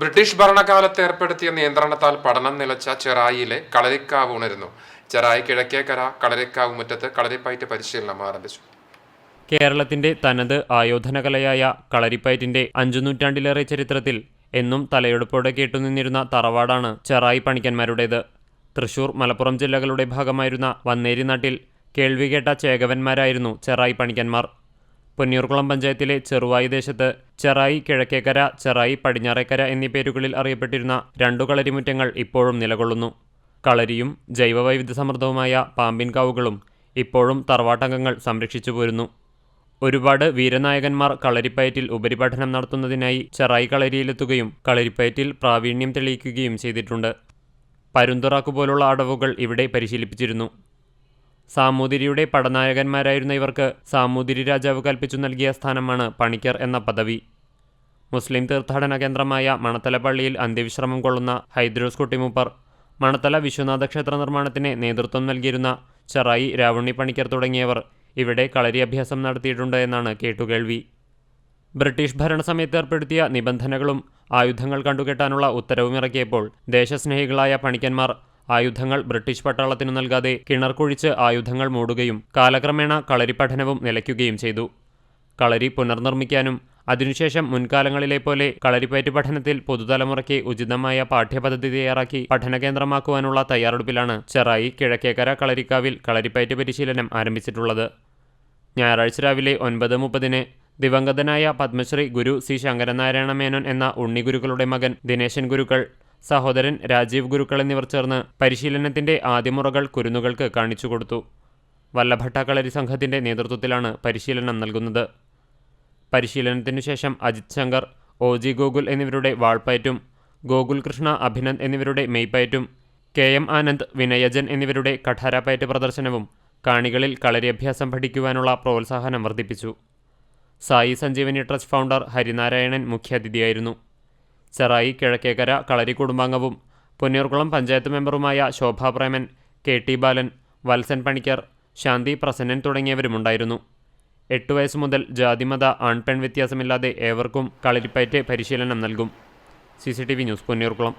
British ഭരണകാലത്ത് ഏർപ്പെടുത്തിയ നിയന്ത്രണത്താൽ പഠനം നിലച്ച ചെറായിയിലെ കളരിക്കാവ് ഉണരുന്നു. ചെറായി കിഴക്കേക്കര കളരിക്കാവ് മുറ്റത്ത് കളരിപ്പയറ്റ് പരിശീലനം ആരംഭിച്ചു. കേരളത്തിന്റെ തനത് ആയോധനകലയായ കളരിപ്പയറ്റിന്റെ അഞ്ചു നൂറ്റാണ്ടിലേറെ ചരിത്രത്തിൽ എന്നും തലയെടുപ്പോടെ കേട്ടുനിന്നിരുന്ന തറവാടാണ് ചെറായി പണിക്കന്മാരുടേത്. തൃശൂർ മലപ്പുറം ജില്ലകളുടെ ഭാഗമായിരുന്ന വന്നേരി നാട്ടിൽ കേൾവി കേട്ട ചേകവന്മാരായിരുന്നു ചെറായി പണിക്കന്മാർ. പൊന്നിയൂർക്കുളം പഞ്ചായത്തിലെ ചെറുവായി ദേശത്ത് ചെറായി കിഴക്കേക്കര ചെറായി പടിഞ്ഞാറേക്കര എന്നീ പേരുകളിൽ അറിയപ്പെട്ടിരുന്ന രണ്ടു കളരിമുറ്റങ്ങൾ ഇപ്പോഴും നിലകൊള്ളുന്നു. കളരിയും ജൈവവൈവിധ്യ സമൃദ്ധവുമായ പാമ്പിൻ കാവുകളും ഇപ്പോഴും തറവാട്ടംഗങ്ങൾ സംരക്ഷിച്ചു പോരുന്നു. ഒരുപാട് വീരനായകന്മാർ കളരിപ്പയറ്റിൽ ഉപരിപഠനം നടത്തുന്നതിനായി ചെറായി കളരിയിലെത്തുകയും കളരിപ്പയറ്റിൽ പ്രാവീണ്യം തെളിയിക്കുകയും ചെയ്തിട്ടുണ്ട്. പരുന്തുറാക്കു പോലുള്ള അടവുകൾ ഇവിടെ പരിശീലിപ്പിച്ചിരുന്നു. സാമൂതിരിയുടെ പടനായകന്മാരായിരുന്ന ഇവർക്ക് സാമൂതിരി രാജാവ് കൽപ്പിച്ചു നൽകിയ സ്ഥാനമാണ് പണിക്കർ എന്ന പദവി. മുസ്ലിം തീർത്ഥാടന കേന്ദ്രമായ മണത്തല പള്ളിയിൽ അന്ത്യവിശ്രമം കൊള്ളുന്ന ഹൈദ്രോസ് കുട്ടിമൂപ്പർ മണത്തല വിശ്വനാഥ ക്ഷേത്ര നിർമ്മാണത്തിന് നേതൃത്വം നൽകിയിരുന്ന ചെറായി രാവുണ്ണി പണിക്കർ തുടങ്ങിയവർ ഇവിടെ കളരി അഭ്യാസം നടത്തിയിട്ടുണ്ട് എന്നാണ് കേട്ടുകേൾവി. ബ്രിട്ടീഷ് ഭരണസമയത്ത് ഏർപ്പെടുത്തിയ നിബന്ധനകളും ആയുധങ്ങൾ കണ്ടുകെട്ടാനുള്ള ഉത്തരവും ഇറക്കിയപ്പോൾ ദേശസ്നേഹികളായ പണിക്കന്മാർ ആയുധങ്ങൾ ബ്രിട്ടീഷ് പട്ടാളത്തിനു നൽകാതെ കിണർ കുഴിച്ച് ആയുധങ്ങൾ മൂടുകയും കാലക്രമേണ കളരി പഠനവും നിലയ്ക്കുകയും ചെയ്തു. കളരി പുനർനിർമ്മിക്കാനും അതിനുശേഷം മുൻകാലങ്ങളിലെ പോലെ കളരിപ്പയറ്റ് പഠനത്തിൽ പുതുതലമുറയ്ക്ക് ഉചിതമായ പാഠ്യപദ്ധതി തയ്യാറാക്കി പഠനകേന്ദ്രമാക്കുവാനുള്ള തയ്യാറെടുപ്പിലാണ് ചെറായി കിഴക്കേക്കര കളരിക്കാവിൽ കളരിപ്പയറ്റ് പരിശീലനം ആരംഭിച്ചിട്ടുള്ളത്. ഞായറാഴ്ച രാവിലെ ഒൻപത് മുപ്പതിന് ദിവംഗതനായ പത്മശ്രീ ഗുരു സി ശങ്കരനാരായണ മേനോൻ എന്ന ഉണ്ണിഗുരുക്കളുടെ മകൻ ദിനേശൻ ഗുരുക്കൾ സഹോദരൻ രാജീവ് ഗുരുക്കൾ എന്നിവർ ചേർന്ന് പരിശീലനത്തിന്റെ ആദ്യമുറകൾ കുരുന്നുകൾക്ക് കാണിച്ചുകൊടുത്തു. വല്ലഭട്ട കളരി സംഘത്തിന്റെ നേതൃത്വത്തിലാണ് പരിശീലനം നൽകുന്നത്. പരിശീലനത്തിനു ശേഷം അജിത് ശങ്കർ ഒ ജി ഗോകുൽ എന്നിവരുടെ വാൾപ്പയറ്റും ഗോകുൽ കൃഷ്ണ അഭിനന്ദ് എന്നിവരുടെ മെയ്പ്പയറ്റും കെ എം ആനന്ദ് വിനയജൻ എന്നിവരുടെ കഠാരപ്പയറ്റ് പ്രദർശനവും കാണികളിൽ കളരിയഭ്യാസം പഠിക്കുവാനുള്ള പ്രോത്സാഹനം വർദ്ധിപ്പിച്ചു. സായി സഞ്ജീവനി ട്രസ്റ്റ് ഫൗണ്ടർ ഹരിനാരായണൻ മുഖ്യാതിഥിയായിരുന്നു. ചെറായി കിഴക്കേക്കര കളരി കുടുംബാംഗവും പൊന്നിയൂർക്കുളം പഞ്ചായത്ത് മെമ്പറുമായ ശോഭാ പ്രേമൻ കെ ടി ബാലൻ വത്സൻ പണിക്കർ ശാന്തി പ്രസന്നൻ തുടങ്ങിയവരുമുണ്ടായിരുന്നു. എട്ട് വയസ്സ് മുതൽ ജാതിമത ആൺപെൺ വ്യത്യാസമില്ലാതെ ഏവർക്കും കളരിപ്പയറ്റ് പരിശീലനം നൽകും. C C T V news Ponniyoorkulam